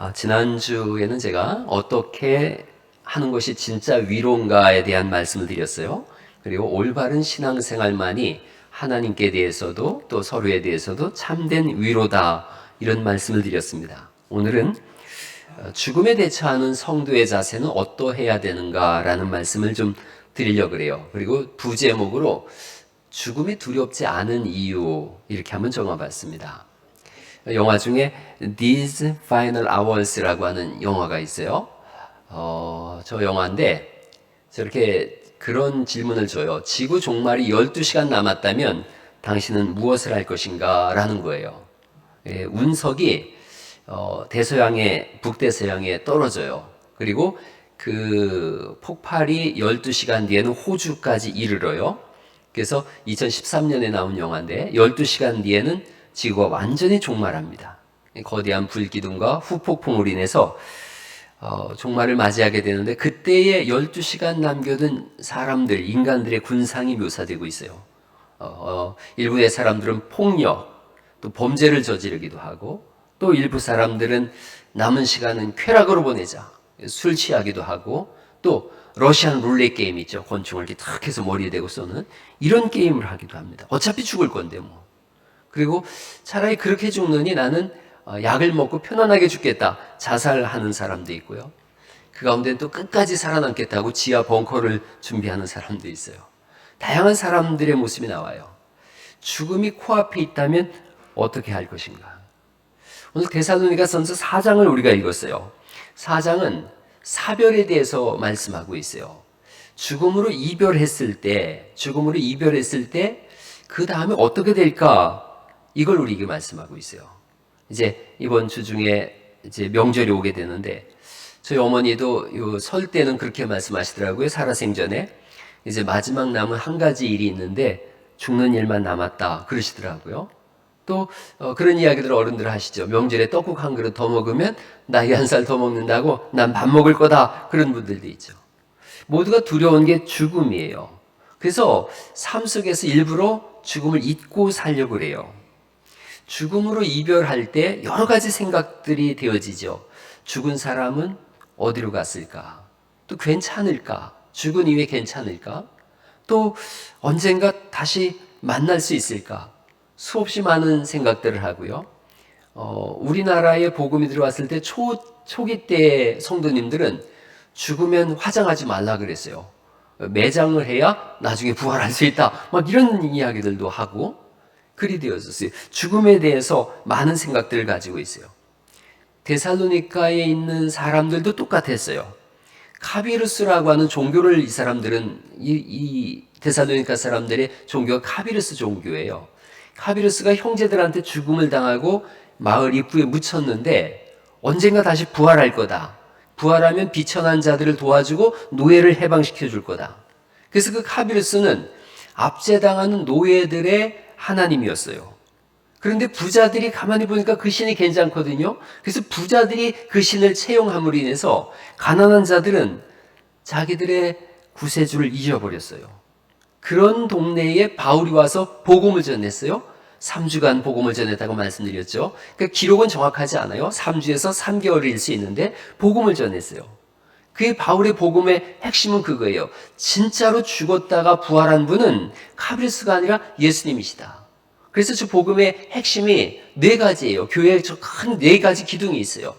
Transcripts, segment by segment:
아, 지난주에는 제가 어떻게 하는 것이 진짜 위로인가에 대한 말씀을 드렸어요. 그리고 올바른 신앙생활만이 하나님께 대해서도 또 서로에 대해서도 참된 위로다 이런 말씀을 드렸습니다. 오늘은 어, 죽음에 대처하는 성도의 자세는 어떠해야 되는가라는 말씀을 좀 드리려고 그래요. 그리고 부제목으로 죽음이 두렵지 않은 이유 이렇게 한번 정해봤습니다. 영화 중에 These Final Hours라고 하는 영화가 있어요. 어, 저 영화인데 저렇게 그런 질문을 줘요. 지구 종말이 12시간 남았다면 당신은 무엇을 할 것인가? 라는 거예요. 예, 운석이 어, 대서양에, 북대서양에 떨어져요. 그리고 그 폭발이 12시간 뒤에는 호주까지 이르러요. 그래서 2013년에 나온 영화인데 12시간 뒤에는 지구가 완전히 종말합니다. 거대한 불기둥과 후폭풍으로 인해서 어, 종말을 맞이하게 되는데 그때의 12시간 남겨둔 사람들, 인간들의 군상이 묘사되고 있어요. 어, 어, 일부의 사람들은 폭력, 또 범죄를 저지르기도 하고 또 일부 사람들은 남은 시간은 쾌락으로 보내자. 술 취하기도 하고 또 러시안 룰렛 게임 있죠. 권총을 이렇게 탁 해서 머리에 대고 쏘는 이런 게임을 하기도 합니다. 어차피 죽을 건데 뭐. 그리고 차라리 그렇게 죽느니 나는 어, 약을 먹고 편안하게 죽겠다. 자살하는 사람도 있고요. 그 가운데 또 끝까지 살아남겠다고 지하 벙커를 준비하는 사람도 있어요. 다양한 사람들의 모습이 나와요. 죽음이 코앞에 있다면 어떻게 할 것인가? 오늘 데살로니가 선서 4장을 우리가 읽었어요. 4장은 사별에 대해서 말씀하고 있어요. 죽음으로 이별했을 때, 죽음으로 이별했을 때, 그 다음에 어떻게 될까? 이걸 우리에게 말씀하고 있어요. 이제 이번 주 중에 이제 명절이 오게 되는데, 저희 어머니도 설 때는 그렇게 말씀하시더라고요. 살아생전에. 이제 마지막 남은 한 가지 일이 있는데, 죽는 일만 남았다. 그러시더라고요. 또 어, 그런 이야기들 어른들 하시죠. 명절에 떡국 한 그릇 더 먹으면 나이 한 살 더 먹는다고 난 밥 먹을 거다. 그런 분들도 있죠. 모두가 두려운 게 죽음이에요. 그래서 삶 속에서 일부러 죽음을 잊고 살려고 그래요. 죽음으로 이별할 때 여러 가지 생각들이 되어지죠. 죽은 사람은 어디로 갔을까? 또 괜찮을까? 죽은 이후에 괜찮을까? 또 언젠가 다시 만날 수 있을까? 수없이 많은 생각들을 하고요. 어, 우리나라에 복음이 들어왔을 때 초, 초기 때 성도님들은 죽으면 화장하지 말라 그랬어요. 매장을 해야 나중에 부활할 수 있다. 막 이런 이야기들도 하고 그리 되었었어요. 죽음에 대해서 많은 생각들을 가지고 있어요. 데살로니카에 있는 사람들도 똑같았어요. 카비루스라고 하는 종교를 이 사람들은 이, 이 데살로니카 사람들의 종교가 카비루스 종교예요. 카비루스가 형제들한테 죽음을 당하고 마을 입구에 묻혔는데 언젠가 다시 부활할 거다. 부활하면 비천한 자들을 도와주고 노예를 해방시켜 줄 거다. 그래서 그 카비루스는 압제당하는 노예들의 하나님이었어요. 그런데 부자들이 가만히 보니까 그 신이 괜찮거든요. 그래서 부자들이 그 신을 채용함으로 인해서 가난한 자들은 자기들의 구세주를 잊어버렸어요. 그런 동네에 바울이 와서 복음을 전했어요. 3주간 복음을 전했다고 말씀드렸죠. 그러니까 기록은 정확하지 않아요. 3주에서 3개월일 수 있는데 복음을 전했어요. 그의 바울의 복음의 핵심은 그거예요. 진짜로 죽었다가 부활한 분은 카브리스가 아니라 예수님이시다. 그래서 저 복음의 핵심이 네 가지예요. 교회에 큰네 가지 기둥이 있어요.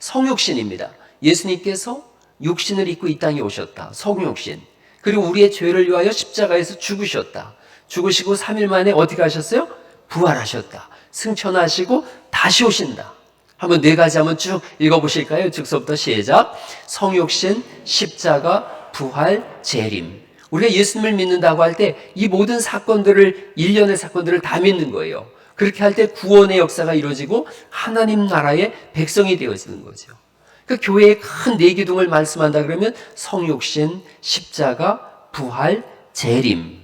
성육신입니다. 예수님께서 육신을 입고 이 땅에 오셨다. 성육신. 그리고 우리의 죄를 위하여 십자가에서 죽으셨다. 죽으시고 3일 만에 어디 가셨어요? 부활하셨다. 승천하시고 다시 오신다. 한번 네 가지 한번 쭉 읽어보실까요? 즉서부터 시작. 성육신, 십자가, 부활, 재림. 우리가 예수님을 믿는다고 할 때 이 모든 사건들을, 일련의 사건들을 다 믿는 거예요. 그렇게 할 때 구원의 역사가 이루어지고 하나님 나라의 백성이 되어지는 거죠. 그 교회의 큰 네 기둥을 말씀한다 그러면 성육신, 십자가, 부활, 재림.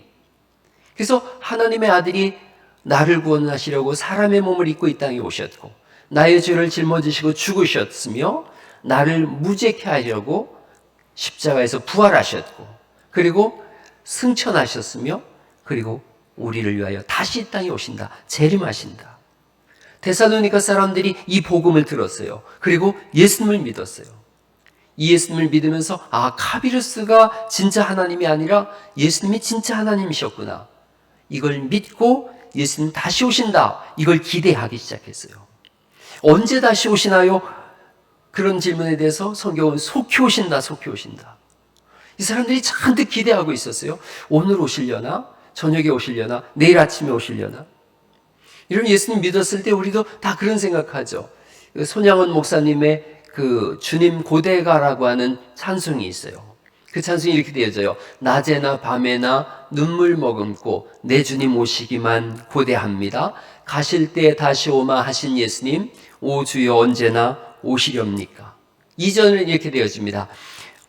그래서 하나님의 아들이 나를 구원하시려고 사람의 몸을 입고 이 땅에 오셨고 나의 죄를 짊어지시고 죽으셨으며 나를 무죄케 하려고 십자가에서 부활하셨고 그리고 승천하셨으며 그리고 우리를 위하여 다시 이 땅에 오신다. 재림하신다. 데살로니가 사람들이 이 복음을 들었어요. 그리고 예수님을 믿었어요. 이 예수님을 믿으면서 아 카비루스가 진짜 하나님이 아니라 예수님이 진짜 하나님이셨구나. 이걸 믿고 예수님 다시 오신다. 이걸 기대하기 시작했어요. 언제 다시 오시나요? 그런 질문에 대해서 성경은 속히 오신다, 속히 오신다. 이 사람들이 잔뜩 기대하고 있었어요. 오늘 오시려나? 저녁에 오시려나? 내일 아침에 오시려나? 이런 예수님 믿었을 때 우리도 다 그런 생각하죠. 그 손양원 목사님의 그 주님 고대가라고 하는 찬송이 있어요. 그 찬송이 이렇게 되어져요. 낮에나 밤에나 눈물 머금고 내 주님 오시기만 고대합니다. 가실 때 다시 오마 하신 예수님, 오 주여 언제나 오시렵니까? 이전은 이렇게 되어집니다.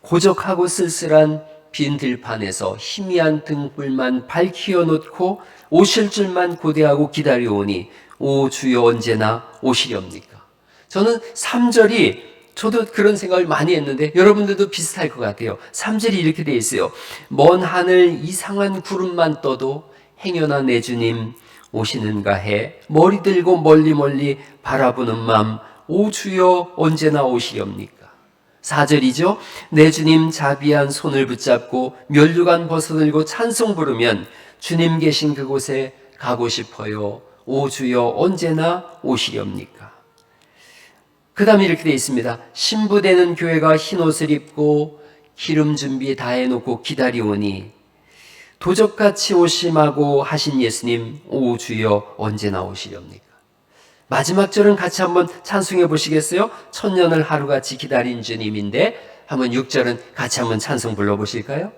고적하고 쓸쓸한 빈 들판에서 희미한 등불만 밝히어 놓고 오실 줄만 고대하고 기다려오니 오 주여 언제나 오시렵니까? 저는 3절이 저도 그런 생각을 많이 했는데 여러분들도 비슷할 것 같아요. 3절이 이렇게 돼 있어요. 먼 하늘 이상한 구름만 떠도 행여나 내 주님 오시는가 해 머리 들고 멀리 멀리 바라보는 맘오 주여 언제나 오시렵니까? 4절이죠. 내 주님 자비한 손을 붙잡고 면류관 벗어들고 찬송 부르면 주님 계신 그곳에 가고 싶어요. 오 주여 언제나 오시렵니까? 그 다음에 이렇게 되어 있습니다. 신부되는 교회가 흰 옷을 입고 기름 준비 다 해놓고 기다리오니 도적같이 오심하고 하신 예수님 오 주여 언제 나 오시렵니까? 마지막 절은 같이 한번 찬송해 보시겠어요? 천년을 하루같이 기다린 주님인데 한번 6절은 같이 한번 찬송 불러보실까요?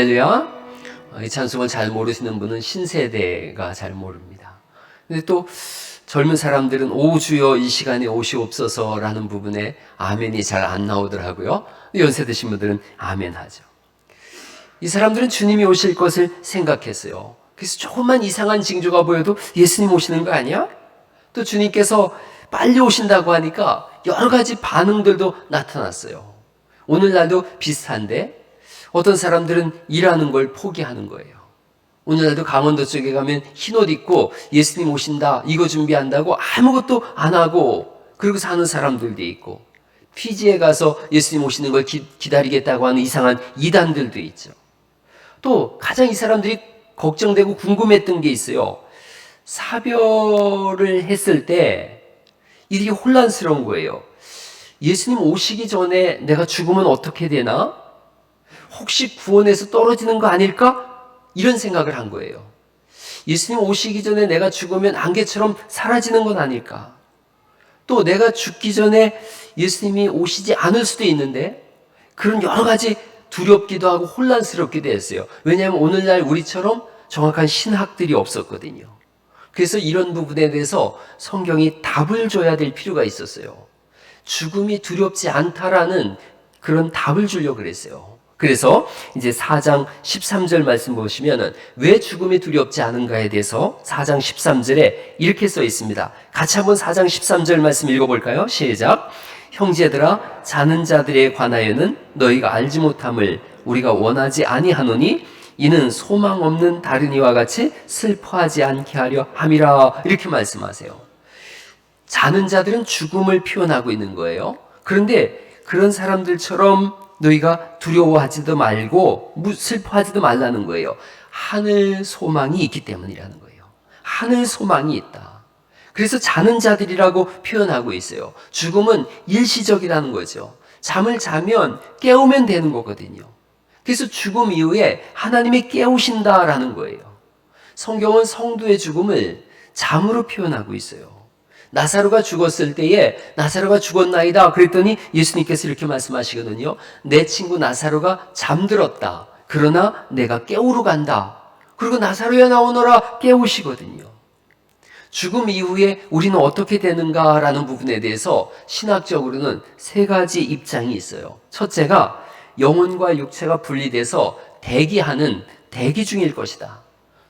할렐루야. 이 찬송을 잘 모르시는 분은 신세대가 잘 모릅니다. 근데 또 젊은 사람들은 오 주여 이 시간에 오시옵소서라는 부분에 아멘이 잘 안 나오더라고요. 연세 드신 분들은 아멘 하죠. 이 사람들은 주님이 오실 것을 생각했어요. 그래서 조금만 이상한 징조가 보여도 예수님 오시는 거 아니야? 또 주님께서 빨리 오신다고 하니까 여러 가지 반응들도 나타났어요. 오늘날도 비슷한데 어떤 사람들은 일하는 걸 포기하는 거예요. 오늘날도 강원도 쪽에 가면 흰옷 입고 예수님 오신다, 이거 준비한다고 아무것도 안 하고 그리고 사는 사람들도 있고 피지에 가서 예수님 오시는 걸 기, 기다리겠다고 하는 이상한 이단들도 있죠. 또 가장 이 사람들이 걱정되고 궁금했던 게 있어요. 사별을 했을 때 일이 혼란스러운 거예요. 예수님 오시기 전에 내가 죽으면 어떻게 되나? 혹시 구원에서 떨어지는 거 아닐까? 이런 생각을 한 거예요. 예수님 오시기 전에 내가 죽으면 안개처럼 사라지는 건 아닐까? 또 내가 죽기 전에 예수님이 오시지 않을 수도 있는데 그런 여러 가지 두렵기도 하고 혼란스럽기도 했어요. 왜냐하면 오늘날 우리처럼 정확한 신학들이 없었거든요. 그래서 이런 부분에 대해서 성경이 답을 줘야 될 필요가 있었어요. 죽음이 두렵지 않다라는 그런 답을 주려고 그랬어요. 그래서 이제 4장 13절 말씀 보시면은 왜 죽음이 두렵지 않은가에 대해서 4장 13절에 이렇게 써 있습니다. 같이 한번 4장 13절 말씀 읽어볼까요? 시작. 형제들아 자는 자들에 관하여는 너희가 알지 못함을 우리가 원하지 아니하노니 이는 소망 없는 다른 이와 같이 슬퍼하지 않게 하려 함이라 이렇게 말씀하세요. 자는 자들은 죽음을 표현하고 있는 거예요. 그런데 그런 사람들처럼 너희가 두려워하지도 말고 슬퍼하지도 말라는 거예요. 하늘 소망이 있기 때문이라는 거예요. 하늘 소망이 있다. 그래서 자는 자들이라고 표현하고 있어요. 죽음은 일시적이라는 거죠. 잠을 자면 깨우면 되는 거거든요. 그래서 죽음 이후에 하나님이 깨우신다라는 거예요. 성경은 성도의 죽음을 잠으로 표현하고 있어요. 나사로가 죽었을 때에 나사로가 죽었나이다. 그랬더니 예수님께서 이렇게 말씀하시거든요. 내 친구 나사로가 잠들었다. 그러나 내가 깨우러 간다. 그리고 나사로야 나오너라 깨우시거든요. 죽음 이후에 우리는 어떻게 되는가라는 부분에 대해서 신학적으로는 세 가지 입장이 있어요. 첫째가 영혼과 육체가 분리돼서 대기하는 대기 중일 것이다.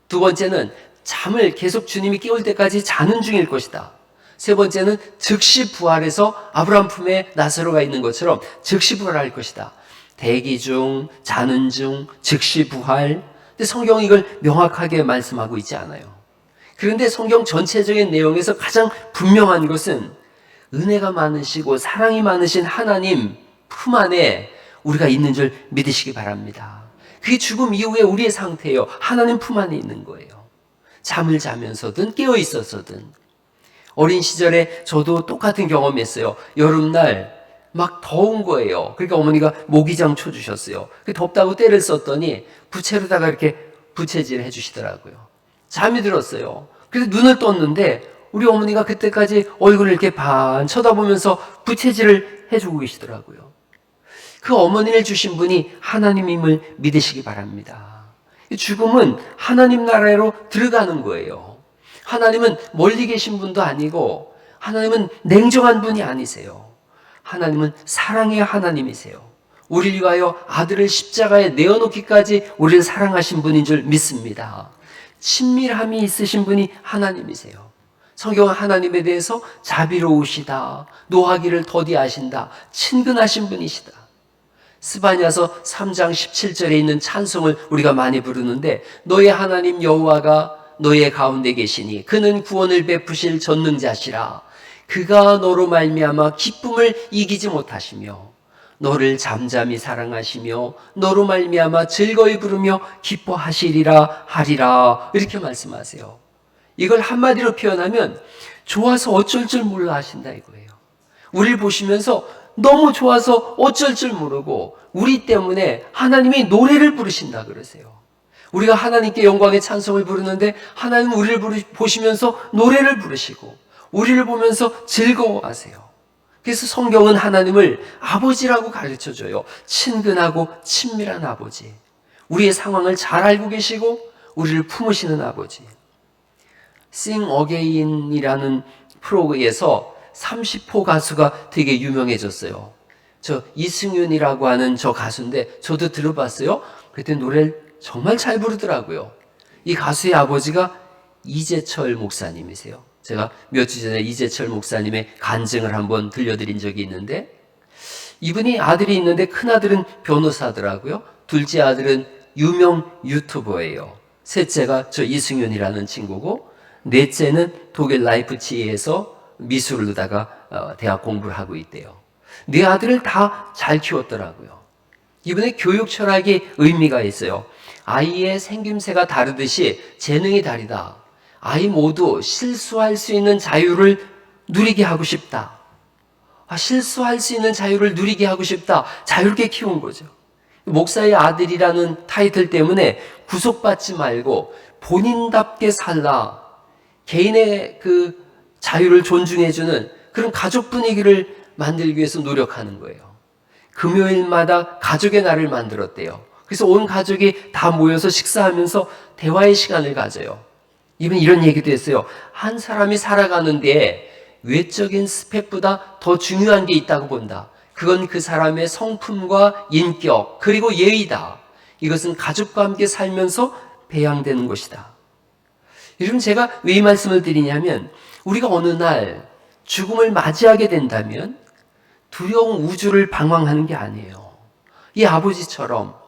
두 번째는 잠을 계속 주님이 깨울 때까지 자는 중일 것이다. 세 번째는 즉시 부활해서 아브라함 품에 나사로가 있는 것처럼 즉시 부활할 것이다. 대기 중, 자는 중, 즉시 부활. 근데 성경이 이걸 명확하게 말씀하고 있지 않아요. 그런데 성경 전체적인 내용에서 가장 분명한 것은 은혜가 많으시고 사랑이 많으신 하나님 품 안에 우리가 있는 줄 믿으시기 바랍니다. 그게 죽음 이후에 우리의 상태예요. 하나님 품 안에 있는 거예요. 잠을 자면서든 깨어 있어서든 어린 시절에 저도 똑같은 경험했어요. 여름날 막 더운 거예요. 그러니까 어머니가 모기장 쳐주셨어요. 덥다고 때를 썼더니 부채로다가 이렇게 부채질 해주시더라고요. 잠이 들었어요. 그래서 눈을 떴는데 우리 어머니가 그때까지 얼굴을 이렇게 반 쳐다보면서 부채질을 해주고 계시더라고요. 그 어머니를 주신 분이 하나님임을 믿으시기 바랍니다. 죽음은 하나님 나라로 들어가는 거예요. 하나님은 멀리 계신 분도 아니고 하나님은 냉정한 분이 아니세요. 하나님은 사랑의 하나님이세요. 우리를 위하여 아들을 십자가에 내어놓기까지 우리를 사랑하신 분인 줄 믿습니다. 친밀함이 있으신 분이 하나님이세요. 성경은 하나님에 대해서 자비로우시다, 노하기를 더디하신다, 친근하신 분이시다. 스바냐서 3장 17절에 있는 찬송을 우리가 많이 부르는데 너의 하나님 여호와가 너의 가운데 계시니 그는 구원을 베푸실 전능자시라 그가 너로 말미암아 기쁨을 이기지 못하시며 너를 잠잠히 사랑하시며 너로 말미암아 즐거이 부르며 기뻐하시리라 하리라 이렇게 말씀하세요. 이걸 한마디로 표현하면 좋아서 어쩔 줄 몰라 하신다 이거예요. 우리를 보시면서 너무 좋아서 어쩔 줄 모르고 우리 때문에 하나님이 노래를 부르신다 그러세요. 우리가 하나님께 영광의 찬송을 부르는데 하나님 우리를 보시면서 노래를 부르시고 우리를 보면서 즐거워하세요. 그래서 성경은 하나님을 아버지라고 가르쳐 줘요. 친근하고 친밀한 아버지. 우리의 상황을 잘 알고 계시고 우리를 품으시는 아버지. Sing Again이라는 프로그에서 30호 가수가 되게 유명해졌어요. 저 이승윤이라고 하는 저 가수인데 저도 들어봤어요. 그때 노래를 정말 잘 부르더라고요. 이 가수의 아버지가 이재철 목사님이세요. 제가 몇주 전에 이재철 목사님의 간증을 한번 들려드린 적이 있는데 이분이 아들이 있는데 큰 아들은 변호사더라고요. 둘째 아들은 유명 유튜버예요. 셋째가 저 이승윤이라는 친구고 넷째는 독일 라이프치히에서 미술로다가 어, 대학 공부를 하고 있대요. 네 아들을 다 잘 키웠더라고요. 이분의 교육 철학이 의미가 있어요. 아이의 생김새가 다르듯이 재능이 다르다. 아이 모두 실수할 수 있는 자유를 누리게 하고 싶다. 아, 실수할 수 있는 자유를 누리게 하고 싶다. 자유롭게 키운 거죠. 목사의 아들이라는 타이틀 때문에 구속받지 말고 본인답게 살라. 개인의 그 자유를 존중해주는 그런 가족 분위기를 만들기 위해서 노력하는 거예요. 금요일마다 가족의 날을 만들었대요. 그래서 온 가족이 다 모여서 식사하면서 대화의 시간을 가져요. 이분 이런 얘기도 했어요. 한 사람이 살아가는데 외적인 스펙보다 더 중요한 게 있다고 본다. 그건 그 사람의 성품과 인격, 그리고 예의다. 이것은 가족과 함께 살면서 배양되는 것이다. 여러분, 제가 왜 이 말씀을 드리냐면, 우리가 어느 날 죽음을 맞이하게 된다면 두려운 우주를 방황하는 게 아니에요. 이 아버지처럼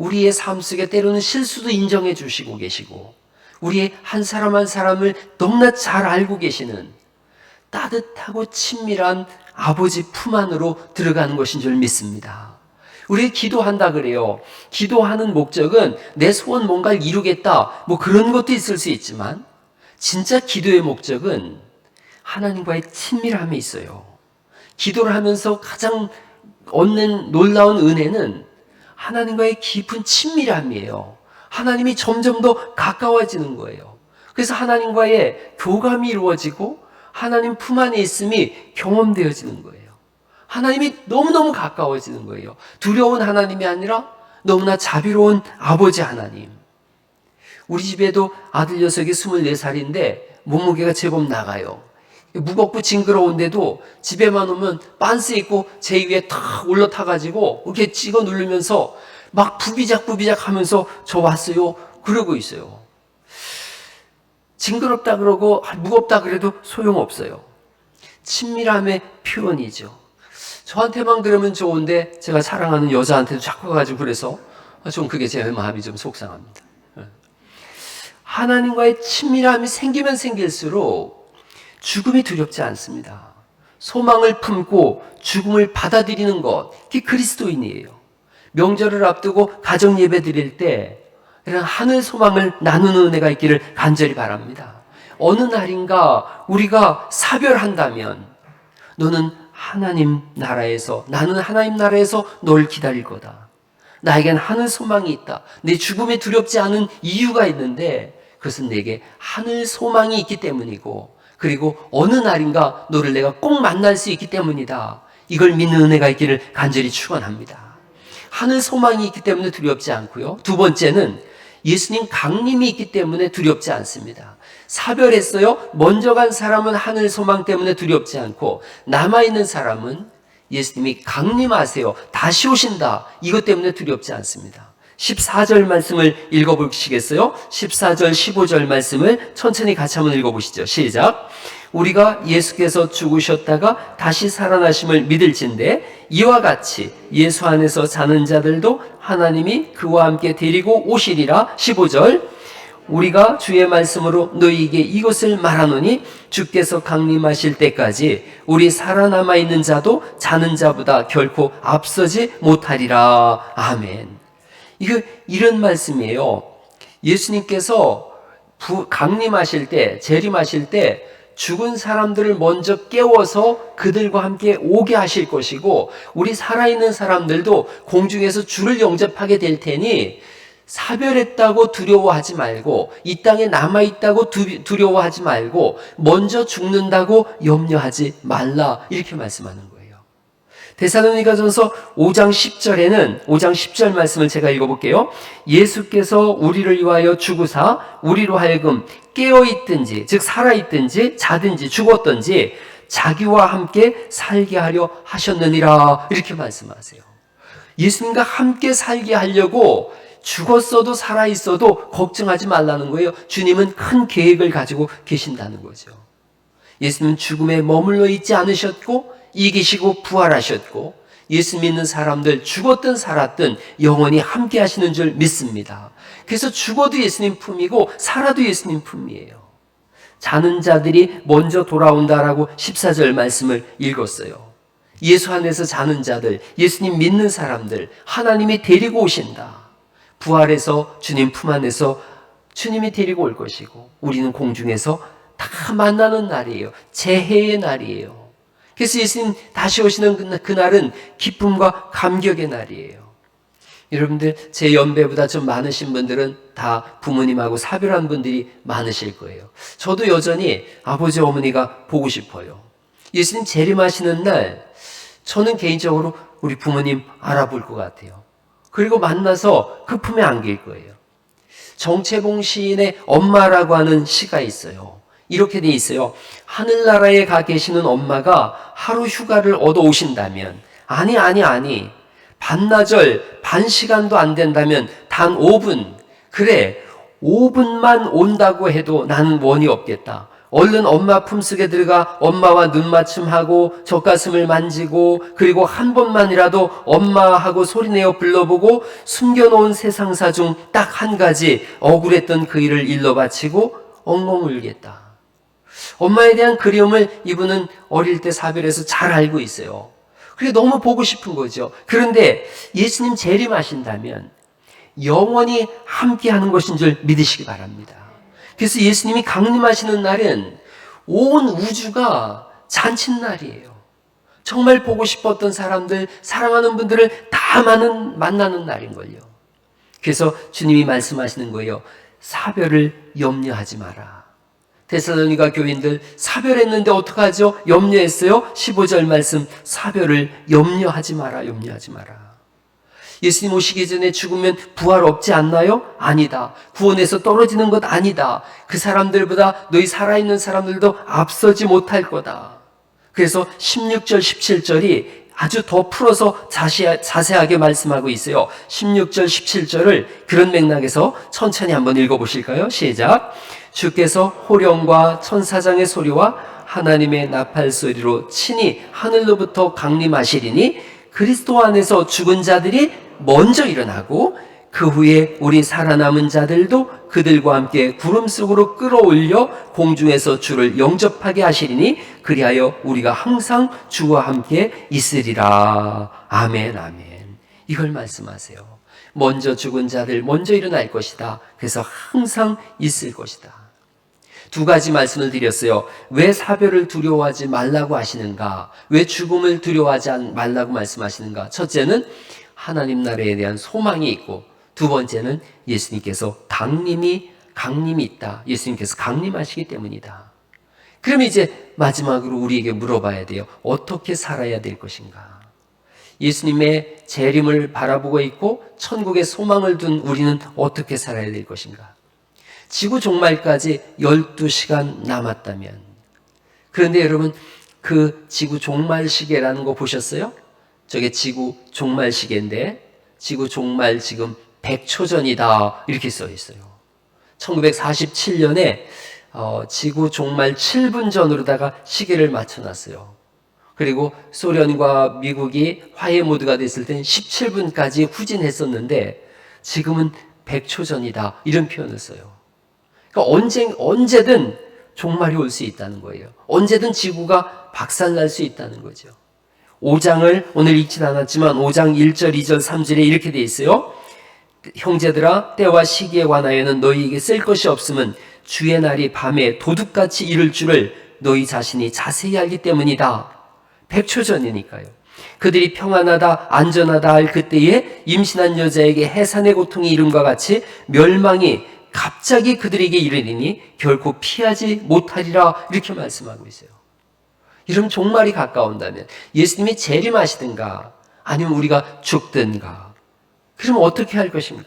우리의 삶 속에 때로는 실수도 인정해 주시고 계시고, 우리의 한 사람 한 사람을 너무나 잘 알고 계시는 따뜻하고 친밀한 아버지 품 안으로 들어가는 것인 줄 믿습니다. 우리 기도한다 그래요. 기도하는 목적은 내 소원 뭔가를 이루겠다. 뭐 그런 것도 있을 수 있지만 진짜 기도의 목적은 하나님과의 친밀함이 있어요. 기도를 하면서 가장 얻는 놀라운 은혜는 하나님과의 깊은 친밀함이에요. 하나님이 점점 더 가까워지는 거예요. 그래서 하나님과의 교감이 이루어지고 하나님 품 안에 있음이 경험되어지는 거예요. 하나님이 너무너무 가까워지는 거예요. 두려운 하나님이 아니라 너무나 자비로운 아버지 하나님. 우리 집에도 아들 녀석이 24살인데 몸무게가 제법 나가요. 무겁고 징그러운데도 집에만 오면 빤스 입고 제 위에 탁 올라타가지고 이렇게 찍어 누르면서 막 부비작 부비작 하면서 저 왔어요. 그러고 있어요. 징그럽다 그러고 무겁다 그래도 소용없어요. 친밀함의 표현이죠. 저한테만 그러면 좋은데 제가 사랑하는 여자한테도 자꾸 가지고 그래서 좀 그게 제 마음이 좀 속상합니다. 예. 하나님과의 친밀함이 생기면 생길수록 죽음이 두렵지 않습니다. 소망을 품고 죽음을 받아들이는 것, 그게 그리스도인이에요. 명절을 앞두고 가정 예배 드릴 때 이런 하늘 소망을 나누는 은혜가 있기를 간절히 바랍니다. 어느 날인가 우리가 사별한다면 너는 하나님 나라에서 나는 하나님 나라에서 널 기다릴 거다. 나에겐 하늘 소망이 있다. 내 죽음에 두렵지 않은 이유가 있는데 그것은 내게 하늘 소망이 있기 때문이고 그리고 어느 날인가 너를 내가 꼭 만날 수 있기 때문이다. 이걸 믿는 은혜가 있기를 간절히 축원합니다. 하늘 소망이 있기 때문에 두렵지 않고요. 두 번째는 예수님 강림이 있기 때문에 두렵지 않습니다. 사별했어요. 먼저 간 사람은 하늘 소망 때문에 두렵지 않고 남아 있는 사람은 예수님이 강림하세요. 다시 오신다. 이것 때문에 두렵지 않습니다. 14절 말씀을 읽어보시겠어요? 14절, 15절 말씀을 천천히 같이 한번 읽어보시죠. 시작. 우리가 예수께서 죽으셨다가 다시 살아나심을 믿을진데 이와 같이 예수 안에서 자는 자들도 하나님이 그와 함께 데리고 오시리라. 15절. 우리가 주의 말씀으로 너희에게 이것을 말하노니 주께서 강림하실 때까지 우리 살아남아 있는 자도 자는 자보다 결코 앞서지 못하리라. 아멘. 이거 이런 말씀이에요. 예수님께서 부, 강림하실 때, 재림하실 때 죽은 사람들을 먼저 깨워서 그들과 함께 오게 하실 것이고 우리 살아있는 사람들도 공중에서 주를 영접하게 될 테니 사별했다고 두려워하지 말고 이 땅에 남아 있다고 두려워하지 말고 먼저 죽는다고 염려하지 말라 이렇게 말씀하는 거예요. 데살로니가전서 5장 10절에는 5장 10절 말씀을 제가 읽어볼게요. 예수께서 우리를 위하여 죽으사 우리로 하여금 깨어 있든지 즉 살아 있든지 자든지 죽었든지 자기와 함께 살게 하려 하셨느니라 이렇게 말씀하세요. 예수님과 함께 살게 하려고 죽었어도 살아 있어도 걱정하지 말라는 거예요. 주님은 큰 계획을 가지고 계신다는 거죠. 예수님은 죽음에 머물러 있지 않으셨고 이기시고 부활하셨고 예수 믿는 사람들 죽었든 살았든 영원히 함께 하시는 줄 믿습니다. 그래서 죽어도 예수님 품이고 살아도 예수님 품이에요. 자는 자들이 먼저 돌아온다라고 14절 말씀을 읽었어요. 예수 안에서 자는 자들, 예수님 믿는 사람들, 하나님이 데리고 오신다. 부활해서 주님 품 안에서 주님이 데리고 올 것이고, 우리는 공중에서 다 만나는 날이에요. 재해의 날이에요. 그래서 예수님 다시 오시는 그날은 기쁨과 감격의 날이에요. 여러분들 제 연배보다 좀 많으신 분들은 다 부모님하고 사별한 분들이 많으실 거예요. 저도 여전히 아버지 어머니가 보고 싶어요. 예수님 재림하시는 날 저는 개인적으로 우리 부모님 알아볼 것 같아요. 그리고 만나서 그 품에 안길 거예요. 정채봉 시인의 엄마라고 하는 시가 있어요. 이렇게 돼 있어요. 하늘나라에 가 계시는 엄마가 하루 휴가를 얻어 오신다면, 아니, 아니, 아니. 반나절, 반 시간도 안 된다면 단 5분. 그래, 5분만 온다고 해도 나는 원이 없겠다. 얼른 엄마 품속에 들어가 엄마와 눈맞춤하고 젖가슴을 만지고 그리고 한 번만이라도 엄마하고 소리내어 불러보고 숨겨놓은 세상사 중 딱 한 가지 억울했던 그 일을 일러 바치고 엉엉 울겠다. 엄마에 대한 그리움을 이분은 어릴 때 사별해서 잘 알고 있어요. 그게 너무 보고 싶은 거죠. 그런데 예수님 재림하신다면 영원히 함께 하는 것인 줄 믿으시기 바랍니다. 그래서 예수님이 강림하시는 날은 온 우주가 잔칫날이에요. 정말 보고 싶었던 사람들, 사랑하는 분들을 다 많은, 만나는 날인걸요. 그래서 주님이 말씀하시는 거예요. 사별을 염려하지 마라. 데살로니가 교인들 사별했는데 어떡하죠? 염려했어요? 15절 말씀 사별을 염려하지 마라. 염려하지 마라. 예수님 오시기 전에 죽으면 부활 없지 않나요? 아니다. 구원에서 떨어지는 것 아니다. 그 사람들보다 너희 살아있는 사람들도 앞서지 못할 거다. 그래서 16절, 17절이 아주 더 풀어서 자세하게 말씀하고 있어요. 16절, 17절을 그런 맥락에서 천천히 한번 읽어보실까요? 시작. 주께서 호령과 천사장의 소리와 하나님의 나팔 소리로 친히 하늘로부터 강림하시리니 그리스도 안에서 죽은 자들이 먼저 일어나고 그 후에 우리 살아남은 자들도 그들과 함께 구름 속으로 끌어올려 공중에서 주를 영접하게 하시리니 그리하여 우리가 항상 주와 함께 있으리라. 아멘, 아멘. 이걸 말씀하세요. 먼저 죽은 자들 먼저 일어날 것이다. 그래서 항상 있을 것이다. 두 가지 말씀을 드렸어요. 왜 사별을 두려워하지 말라고 하시는가? 왜 죽음을 두려워하지 말라고 말씀하시는가? 첫째는 하나님 나라에 대한 소망이 있고 두 번째는 예수님께서 강림이 강림이 있다. 예수님께서 강림하시기 때문이다. 그럼 이제 마지막으로 우리에게 물어봐야 돼요. 어떻게 살아야 될 것인가? 예수님의 재림을 바라보고 있고 천국의 소망을 둔 우리는 어떻게 살아야 될 것인가? 지구 종말까지 12시간 남았다면 그런데 여러분 그 지구 종말 시계라는 거 보셨어요? 저게 지구 종말 시계인데 지구 종말 지금 100초 전이다 이렇게 써 있어요. 1947년에 어, 지구 종말 7분 전으로다가 시계를 맞춰놨어요. 그리고 소련과 미국이 화해 모드가 됐을 땐 17분까지 후진했었는데 지금은 100초 전이다 이런 표현을 써요. 그러니까 언제 언제든 종말이 올 수 있다는 거예요. 언제든 지구가 박살날 수 있다는 거죠. 5장을 오늘 읽진 않았지만 5장 1절, 2절, 3절에 이렇게 돼 있어요. 형제들아 때와 시기에 관하여는 너희에게 쓸 것이 없음은 주의 날이 밤에 도둑같이 이를 줄을 너희 자신이 자세히 알기 때문이다. 100초 전이니까요. 그들이 평안하다 안전하다 할 그때에 임신한 여자에게 해산의 고통이 이름과 같이 멸망이 갑자기 그들에게 이르리니 결코 피하지 못하리라 이렇게 말씀하고 있어요. 이런 종말이 가까운다면 예수님이 재림하시든가 아니면 우리가 죽든가 그러면 어떻게 할 것인가?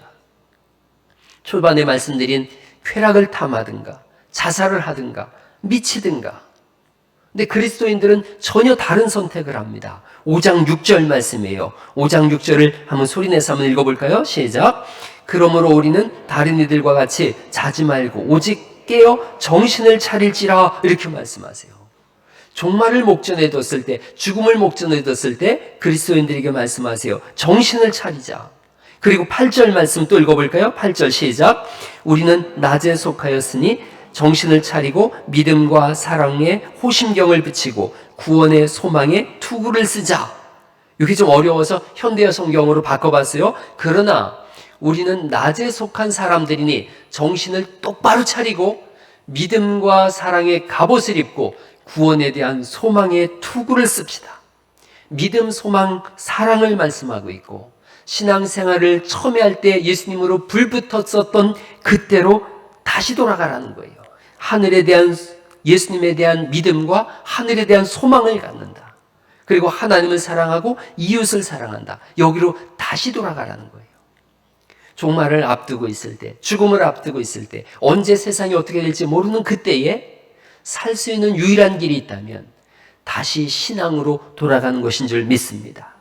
초반에 말씀드린 쾌락을 탐하든가 자살을 하든가 미치든가 근데 그리스도인들은 전혀 다른 선택을 합니다. 5장 6절 말씀이에요. 5장 6절을 한번 소리내서 한번 읽어볼까요? 시작. 그러므로 우리는 다른 이들과 같이 자지 말고 오직 깨어 정신을 차릴지라 이렇게 말씀하세요. 종말을 목전에 뒀을 때, 죽음을 목전에 뒀을 때 그리스도인들에게 말씀하세요. 정신을 차리자. 그리고 8절 말씀 또 읽어볼까요? 8절 시작. 우리는 낮에 속하였으니 정신을 차리고 믿음과 사랑에 호심경을 붙이고 구원의 소망에 투구를 쓰자. 이게 좀 어려워서 현대어 성경으로 바꿔봤어요. 그러나 우리는 낮에 속한 사람들이니 정신을 똑바로 차리고 믿음과 사랑의 갑옷을 입고 구원에 대한 소망의 투구를 씁시다. 믿음, 소망, 사랑을 말씀하고 있고 신앙생활을 처음에 할 때 예수님으로 불붙었었던 그때로 다시 돌아가라는 거예요. 하늘에 대한 예수님에 대한 믿음과 하늘에 대한 소망을 갖는다. 그리고 하나님을 사랑하고 이웃을 사랑한다. 여기로 다시 돌아가라는 거예요. 종말을 앞두고 있을 때, 죽음을 앞두고 있을 때, 언제 세상이 어떻게 될지 모르는 그때에 살 수 있는 유일한 길이 있다면 다시 신앙으로 돌아가는 것인 줄 믿습니다.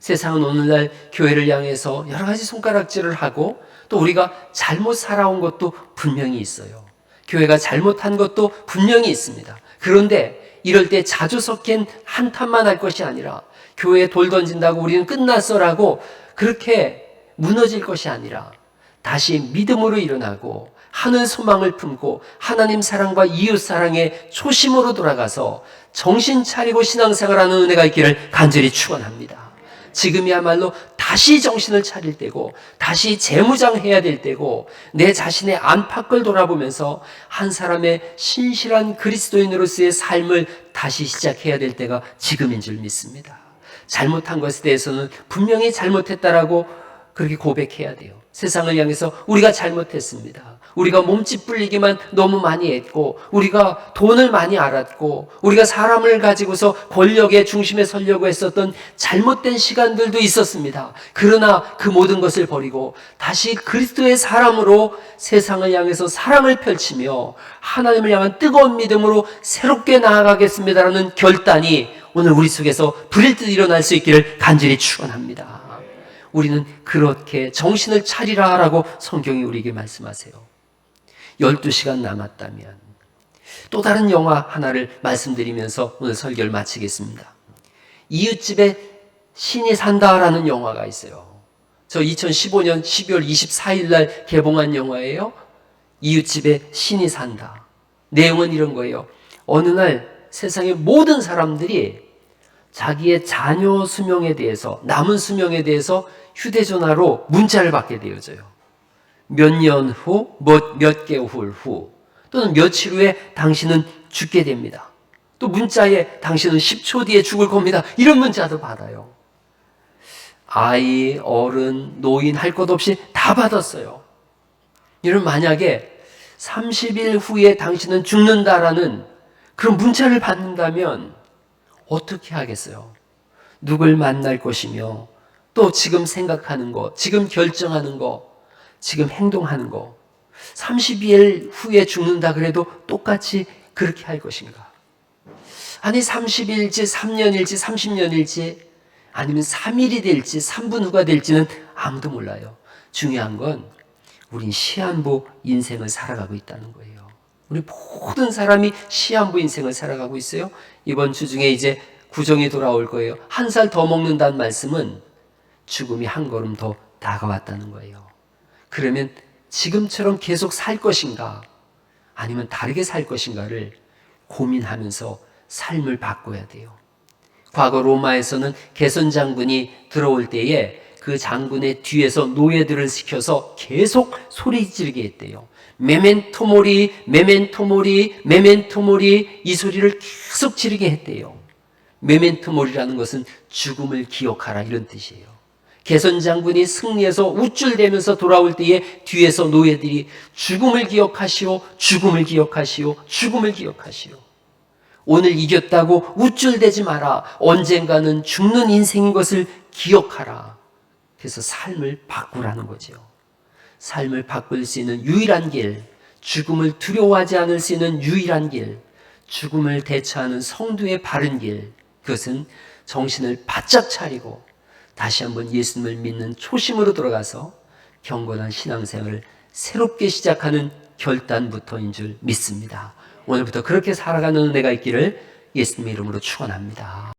세상은 오늘날 교회를 향해서 여러 가지 손가락질을 하고 또 우리가 잘못 살아온 것도 분명히 있어요. 교회가 잘못한 것도 분명히 있습니다. 그런데 이럴 때 자주 섞인 한탄만 할 것이 아니라 교회에 돌 던진다고 우리는 끝났어라고 그렇게 무너질 것이 아니라 다시 믿음으로 일어나고 하늘 소망을 품고 하나님 사랑과 이웃 사랑의 초심으로 돌아가서 정신 차리고 신앙생활하는 은혜가 있기를 간절히 축원합니다. 지금이야말로 다 다시 정신을 차릴 때고 다시 재무장해야 될 때고 내 자신의 안팎을 돌아보면서 한 사람의 신실한 그리스도인으로서의 삶을 다시 시작해야 될 때가 지금인 줄 믿습니다. 잘못한 것에 대해서는 분명히 잘못했다라고 그렇게 고백해야 돼요. 세상을 향해서 우리가 잘못했습니다. 우리가 몸집 불리기만 너무 많이 했고, 우리가 돈을 많이 알았고, 우리가 사람을 가지고서 권력의 중심에 서려고 했었던 잘못된 시간들도 있었습니다. 그러나 그 모든 것을 버리고 다시 그리스도의 사람으로 세상을 향해서 사랑을 펼치며 하나님을 향한 뜨거운 믿음으로 새롭게 나아가겠습니다라는 결단이 오늘 우리 속에서 불일 듯 일어날 수 있기를 간절히 축원합니다. 우리는 그렇게 정신을 차리라라고 성경이 우리에게 말씀하세요. 12시간 남았다면 또 다른 영화 하나를 말씀드리면서 오늘 설교를 마치겠습니다. 이웃집에 신이 산다라는 영화가 있어요. 저 2015년 12월 24일 날 개봉한 영화예요. 이웃집에 신이 산다. 내용은 이런 거예요. 어느 날 세상의 모든 사람들이 자기의 자녀 수명에 대해서, 남은 수명에 대해서 휴대전화로 문자를 받게 되어져요. 몇 년 후, 몇, 몇 개월 후, 또는 며칠 후에 당신은 죽게 됩니다. 또 문자에 당신은 10초 뒤에 죽을 겁니다. 이런 문자도 받아요. 아이, 어른, 노인 할 것 없이 다 받았어요. 이런 만약에 30일 후에 당신은 죽는다라는 그런 문자를 받는다면 어떻게 하겠어요? 누굴 만날 것이며 또 지금 생각하는 거, 지금 결정하는 거, 지금 행동하는 거 30일 후에 죽는다 그래도 똑같이 그렇게 할 것인가? 아니 30일지 3년일지 30년일지 아니면 3일이 될지 3분 후가 될지는 아무도 몰라요. 중요한 건 우린 시한부 인생을 살아가고 있다는 거예요. 우리 모든 사람이 시한부 인생을 살아가고 있어요. 이번 주 중에 이제 구정이 돌아올 거예요. 한 살 더 먹는다는 말씀은 죽음이 한 걸음 더 다가왔다는 거예요. 그러면 지금처럼 계속 살 것인가? 아니면 다르게 살 것인가를 고민하면서 삶을 바꿔야 돼요. 과거 로마에서는 개선 장군이 들어올 때에 그 장군의 뒤에서 노예들을 시켜서 계속 소리 지르게 했대요. 메멘토 모리, 메멘토 모리, 메멘토 모리 이 소리를 계속 지르게 했대요. 메멘토 모리라는 것은 죽음을 기억하라 이런 뜻이에요. 개선 장군이 승리해서 우쭐대면서 돌아올 때에 뒤에서 노예들이 죽음을 기억하시오, 죽음을 기억하시오, 죽음을 기억하시오. 오늘 이겼다고 우쭐대지 마라. 언젠가는 죽는 인생인 것을 기억하라. 그래서 삶을 바꾸라는 거죠. 삶을 바꿀 수 있는 유일한 길, 죽음을 두려워하지 않을 수 있는 유일한 길, 죽음을 대처하는 성도의 바른 길, 그것은 정신을 바짝 차리고 다시 한번 예수님을 믿는 초심으로 돌아가서 경건한 신앙생활을 새롭게 시작하는 결단부터인 줄 믿습니다. 오늘부터 그렇게 살아가는 은혜가 있기를 예수님 이름으로 축원합니다.